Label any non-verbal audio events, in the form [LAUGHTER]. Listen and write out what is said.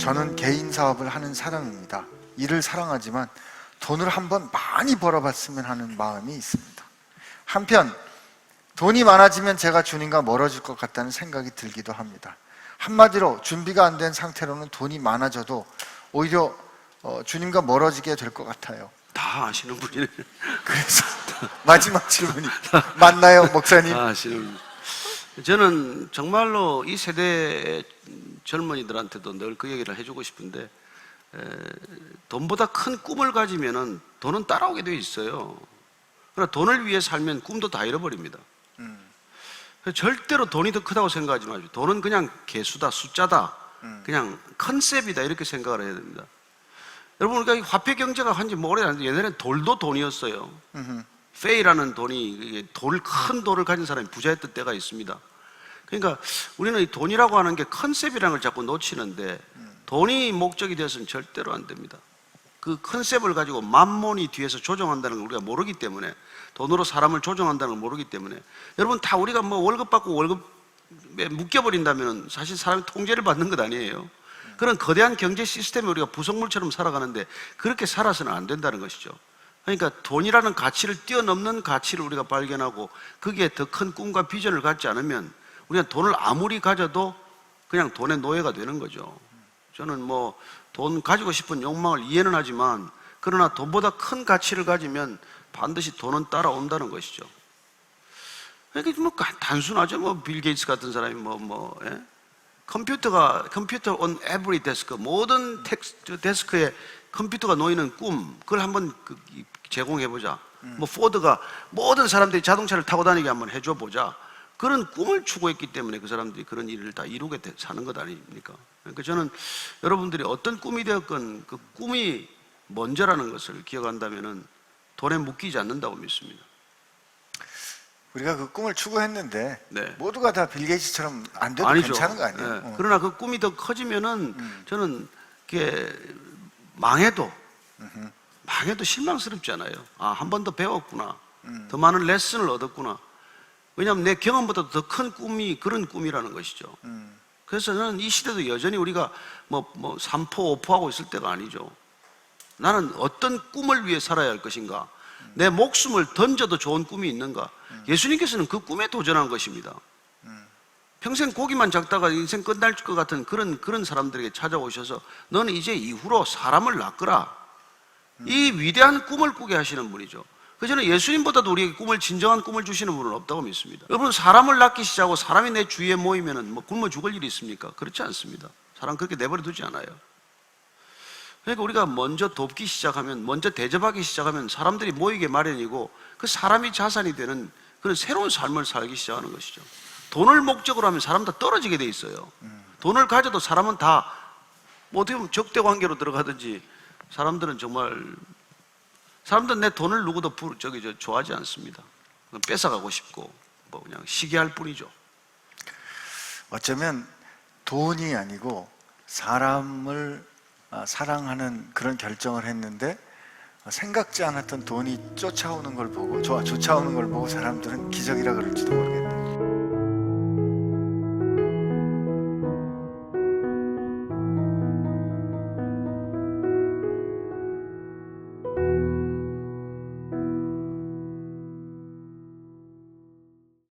저는 개인 사업을 하는 사람입니다. 일을 사랑하지만 돈을 한번 많이 벌어봤으면 하는 마음이 있습니다. 한편 돈이 많아지면 제가 주님과 멀어질 것 같다는 생각이 들기도 합니다. 한마디로 준비가 안 된 상태로는 돈이 많아져도 오히려 어, 주님과 멀어지게 될 것 같아요. 다 아시는 분이네. [LAUGHS] 그래서 마지막 질문이 맞나요, 목사님? 다 아시는 분. 저는 정말로 이 세대 젊은이들한테도 늘 그 얘기를 해주고 싶은데 에, 돈보다 큰 꿈을 가지면은 돈은 따라오게 돼 있어요. 그러나 돈을 위해 살면 꿈도 다 잃어버립니다. 그래서 절대로 돈이 더 크다고 생각하지 마시고 돈은 그냥 개수다, 숫자다, 그냥 컨셉이다 이렇게 생각을 해야 됩니다. 여러분 우리가 이 화폐 경제가 한지 뭐 오래됐는데 옛날에는 돌도 돈이었어요. 음흠. 페이라는 돈이 돌, 큰 돌을 가진 사람이 부자였던 때가 있습니다. 그러니까 우리는 이 돈이라고 하는 게 컨셉이라는 걸 자꾸 놓치는데 돈이 목적이 되어서는 절대로 안 됩니다. 그 컨셉을 가지고 만몬이 뒤에서 조종한다는 걸 우리가 모르기 때문에 돈으로 사람을 조종한다는 걸 모르기 때문에 여러분 다 우리가 뭐 월급 받고 월급에 묶여버린다면 사실 사람이 통제를 받는 것 아니에요. 그런 거대한 경제 시스템에 우리가 부속물처럼 살아가는데 그렇게 살아서는 안 된다는 것이죠. 그러니까 돈이라는 가치를 뛰어넘는 가치를 우리가 발견하고 거기에 더큰 꿈과 비전을 갖지 않으면 우리가 돈을 아무리 가져도 그냥 돈의 노예가 되는 거죠. 저는 뭐 돈 가지고 싶은 욕망을 이해는 하지만 그러나 돈보다 큰 가치를 가지면 반드시 돈은 따라온다는 것이죠. 그러니까 뭐 단순하죠. 뭐 빌 게이츠 같은 사람이 뭐 뭐, 예? 컴퓨터가 컴퓨터 on every desk 모든 텍스트 데스크에 컴퓨터가 놓이는 꿈 그걸 한번 그, 이- 제공해 보자. 뭐 포드가 모든 사람들이 자동차를 타고 다니게 한번 해줘 보자. 그런 꿈을 추구했기 때문에 그 사람들이 그런 일을 다 이루게 돼- 사는 것 아닙니까? 그러니까 저는 여러분들이 어떤 꿈이 되었건 그 꿈이 먼저라는 것을 기억한다면은 돈에 묶이지 않는다고 믿습니다. 우리가 그 꿈을 추구했는데 네. 모두가 다 빌 게이츠처럼 안 돼도 아니죠. 괜찮은 거 아니에요? 예. 어. 그러나 그 꿈이 더 커지면은 저는 그게 망해도 망해도 실망스럽지 않아요. 아, 한 번 더 배웠구나. 더 많은 레슨을 얻었구나. 왜냐하면 내 경험보다 더 큰 꿈이 그런 꿈이라는 것이죠. 음. 그래서 저는 이 시대도 여전히 우리가 뭐, 뭐, 삼포, 오포하고 있을 때가 아니죠. 나는 어떤 꿈을 위해 살아야 할 것인가? 내 목숨을 던져도 좋은 꿈이 있는가? 예수님께서는 그 꿈에 도전한 것입니다. 평생 고기만 잡다가 인생 끝날 것 같은 그런 그런 사람들에게 찾아오셔서 너는 이제 이후로 사람을 낚으라. 이 위대한 꿈을 꾸게 하시는 분이죠. 그 저는 예수님보다도 우리에게 꿈을 진정한 꿈을 주시는 분은 없다고 믿습니다. 여러분 사람을 시작하고 사람이 내 주위에 모이면은 뭐 굶어 죽을 일이 있습니까? 그렇지 않습니다. 사람 그렇게 내버려 두지 않아요. 그러니까 우리가 먼저 돕기 시작하면 먼저 대접하기 시작하면 사람들이 모이게 마련이고 그 사람이 자산이 되는 그런 새로운 삶을 살기 시작하는 것이죠. 돈을 목적으로 하면 사람 다 떨어지게 돼 있어요. 돈을 가져도 사람은 다 뭐 어떻게 보면 적대 관계로 들어가든지 사람들은 정말 사람들은 내 돈을 누구도 부, 저기 저 좋아하지 않습니다. 뺏어가고 싶고 뭐 그냥 시기할 뿐이죠. 어쩌면 돈이 아니고 사람을 아, 사랑하는 그런 결정을 했는데 생각지 않았던 돈이 쫓아오는 걸 보고 쫓- 쫓아오는 걸 보고 사람들은 기적이라 그럴지도 모르겠어요.